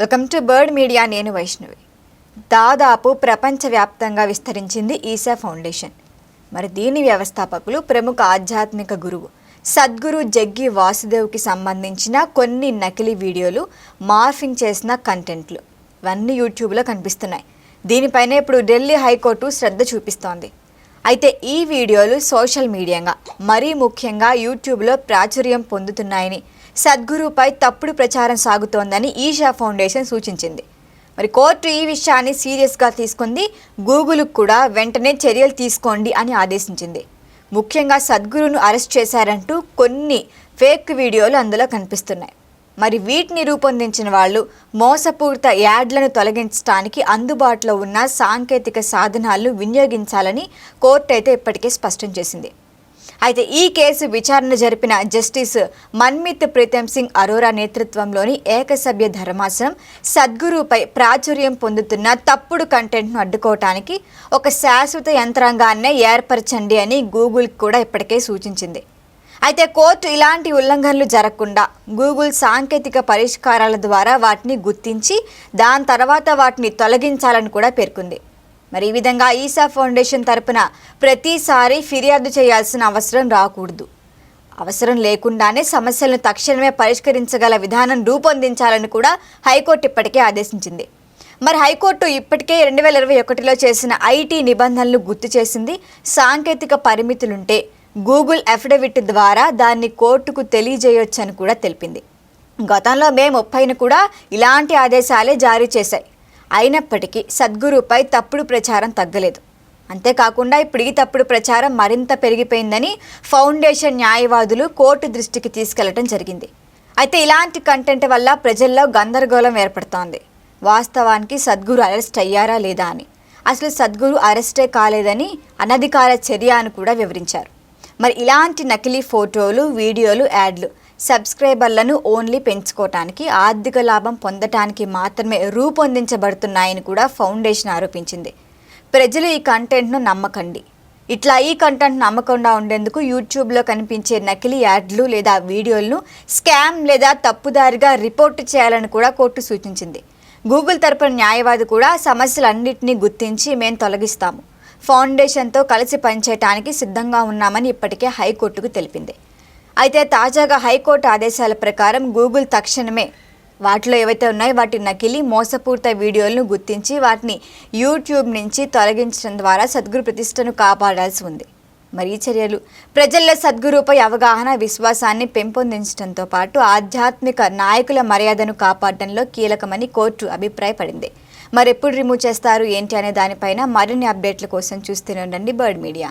Welcome to bird media నేను వైష్ణవి. దాదాపు ప్రపంచవ్యాప్తంగా విస్తరించింది ఈశా ఫౌండేషన్. మరి దీని వ్యవస్థాపకులు ప్రముఖ ఆధ్యాత్మిక గురువు సద్గురు జగ్గి వాసుదేవ్కి సంబంధించిన కొన్ని నకిలీ వీడియోలు మార్ఫింగ్ చేసిన కంటెంట్లు. ఇవన్నీ యూట్యూబ్లో కనిపిస్తున్నాయి. దీనిపైన ఇప్పుడు ఢిల్లీ హైకోర్టు శ్రద్ధ చూపిస్తోంది. అయితే ఈ వీడియోలు సోషల్ మీడియాగా మరీ ముఖ్యంగా యూట్యూబ్లో ప్రాచుర్యం పొందుతున్నాయని సద్గురుపై తప్పుడు ప్రచారం సాగుతోందని ఈషా ఫౌండేషన్ సూచించింది. మరి కోర్టు ఈ విషయాన్ని సీరియస్గా తీసుకుంది. గూగుల్కు కూడా వెంటనే చర్యలు తీసుకోండి అని ఆదేశించింది. ముఖ్యంగా సద్గురును అరెస్ట్ చేశారంటూ కొన్ని ఫేక్ వీడియోలు అందులో కనిపిస్తున్నాయి. మరి వీటిని రూపొందించిన వాళ్ళు మోసపూరిత యాడ్లను తొలగించడానికి అందుబాటులో ఉన్న సాంకేతిక సాధనాలను వినియోగించాలని కోర్టు అయితే ఇప్పటికే స్పష్టం చేసింది. అయితే ఈ కేసు విచారణ జరిపిన జస్టిస్ మన్మిత్ ప్రీతం సింగ్ అరోరా నేతృత్వంలోని ఏకసభ్య ధర్మాసనం సద్గురుపై ప్రాచుర్యం పొందుతున్న తప్పుడు కంటెంట్ను అడ్డుకోవటానికి ఒక శాశ్వత యంత్రాంగాన్నే ఏర్పరచండి అని గూగుల్ కూడా ఇప్పటికే సూచించింది. అయితే కోర్టు ఇలాంటి ఉల్లంఘనలు జరగకుండా గూగుల్ సాంకేతిక పరిష్కారాల ద్వారా వాటిని గుర్తించి దాని తర్వాత వాటిని తొలగించాలని కూడా పేర్కొంది. మరి ఈ విధంగా ఈసా ఫౌండేషన్ తరపున ప్రతిసారి ఫిర్యాదు చేయాల్సిన అవసరం రాకూడదు. అవసరం లేకుండానే సమస్యలను తక్షణమే పరిష్కరించగల విధానం రూపొందించాలని కూడా హైకోర్టు ఇప్పటికే ఆదేశించింది. మరి హైకోర్టు ఇప్పటికే రెండు వేల ఇరవై ఒకటిలో చేసిన ఐటీ నిబంధనలు గుర్తు చేసింది. సాంకేతిక పరిమితులుంటే గూగుల్ అఫిడవిట్ ద్వారా దాన్ని కోర్టుకు తెలియజేయొచ్చని కూడా తెలిపింది. గతంలో మే ముప్పైన కూడా ఇలాంటి ఆదేశాలే జారీ చేశాయి. అయినప్పటికీ సద్గురుపై తప్పుడు ప్రచారం తగ్గలేదు. అంతేకాకుండా ఇప్పుడు ఈ తప్పుడు ప్రచారం మరింత పెరిగిపోయిందని ఫౌండేషన్ న్యాయవాదులు కోర్టు దృష్టికి తీసుకెళ్ళడం జరిగింది. అయితే ఇలాంటి కంటెంట్ వల్ల ప్రజల్లో గందరగోళం ఏర్పడుతోంది. వాస్తవానికి సద్గురు అరెస్ట్ అయ్యారా లేదా అని. అసలు సద్గురు అరెస్టే కాలేదని అనధికార చర్య అని కూడా వివరించారు. మరి ఇలాంటి నకిలీ ఫోటోలు వీడియోలు యాడ్లు సబ్స్క్రైబర్లను ఓన్లీ పెంచుకోవటానికి ఆర్థిక లాభం పొందటానికి మాత్రమే రూపొందించబడుతున్నాయని కూడా ఫౌండేషన్ ఆరోపించింది. ప్రజలు ఈ కంటెంట్ను నమ్మకండి. ఇట్లా ఈ కంటెంట్ నమ్మకుండా ఉండేందుకు యూట్యూబ్లో కనిపించే నకిలీ యాడ్లు లేదా వీడియోలను స్కామ్ లేదా తప్పుదారిగా రిపోర్ట్ చేయాలని కూడా కోర్టు సూచించింది. గూగుల్ తరపున న్యాయవాది కూడా సమస్యలన్నింటినీ గుర్తించి మేము తొలగిస్తాము. ఫౌండేషన్తో కలిసి పనిచేయటానికి సిద్ధంగా ఉన్నామని ఇప్పటికే హైకోర్టుకు తెలిపింది. అయితే తాజాగా హైకోర్టు ఆదేశాల ప్రకారం గూగుల్ తక్షణమే వాటిలో ఏవైతే ఉన్నాయో వాటి నకిలీ మోసపూరిత వీడియోలను గుర్తించి వాటిని యూట్యూబ్ నుంచి తొలగించడం ద్వారా సద్గురు ప్రతిష్టను కాపాడాల్సి ఉంది. మరి చర్యలు ప్రజల్లో సద్గురుపై అవగాహన విశ్వాసాన్ని పెంపొందించడంతో పాటు ఆధ్యాత్మిక నాయకుల మర్యాదను కాపాడడంలో కీలకమని కోర్టు అభిప్రాయపడింది. మరెప్పుడు రిమూవ్ చేస్తారు ఏంటి అనే దానిపైన మరిన్ని అప్డేట్ల కోసం చూస్తూనే ఉండండి బర్డ్ మీడియా.